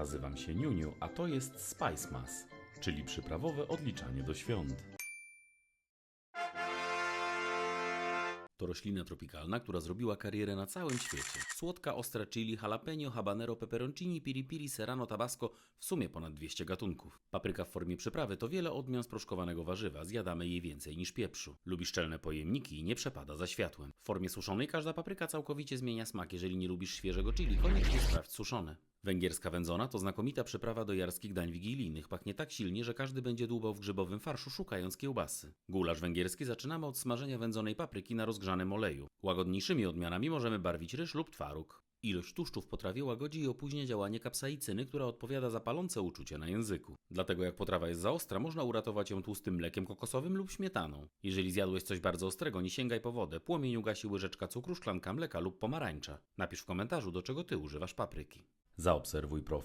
Nazywam się Niuniu, a to jest Spice Mass, czyli przyprawowe odliczanie do świąt. To roślina tropikalna, która zrobiła karierę na całym świecie. Słodka, ostra chili, jalapeno, habanero, peperoncini, piri piri, serrano, tabasco, w sumie ponad 200 gatunków. Papryka w formie przyprawy to wiele odmian sproszkowanego warzywa, zjadamy jej więcej niż pieprzu. Lubi szczelne pojemniki i nie przepada za światłem. W formie suszonej każda papryka całkowicie zmienia smak, jeżeli nie lubisz świeżego chili, koniecznie sprawdź suszone. Węgierska wędzona to znakomita przyprawa do jarskich dań wigilijnych. Pachnie tak silnie, że każdy będzie dłubał w grzybowym farszu szukając kiełbasy. Gulasz węgierski zaczynamy od smażenia wędzonej papryki na rozgrzanym oleju. Łagodniejszymi odmianami możemy barwić ryż lub twaróg. Ilość tłuszczu w potrawie łagodzi i opóźnia działanie kapsaicyny, która odpowiada za palące uczucie na języku. Dlatego jak potrawa jest za ostra, można uratować ją tłustym mlekiem kokosowym lub śmietaną. Jeżeli zjadłeś coś bardzo ostrego, nie sięgaj po wodę. Płomień ugasi łyżeczka cukru, szklanka mleka lub pomarańcza. Napisz w komentarzu, do czego ty używasz papryki. Zaobserwuj profil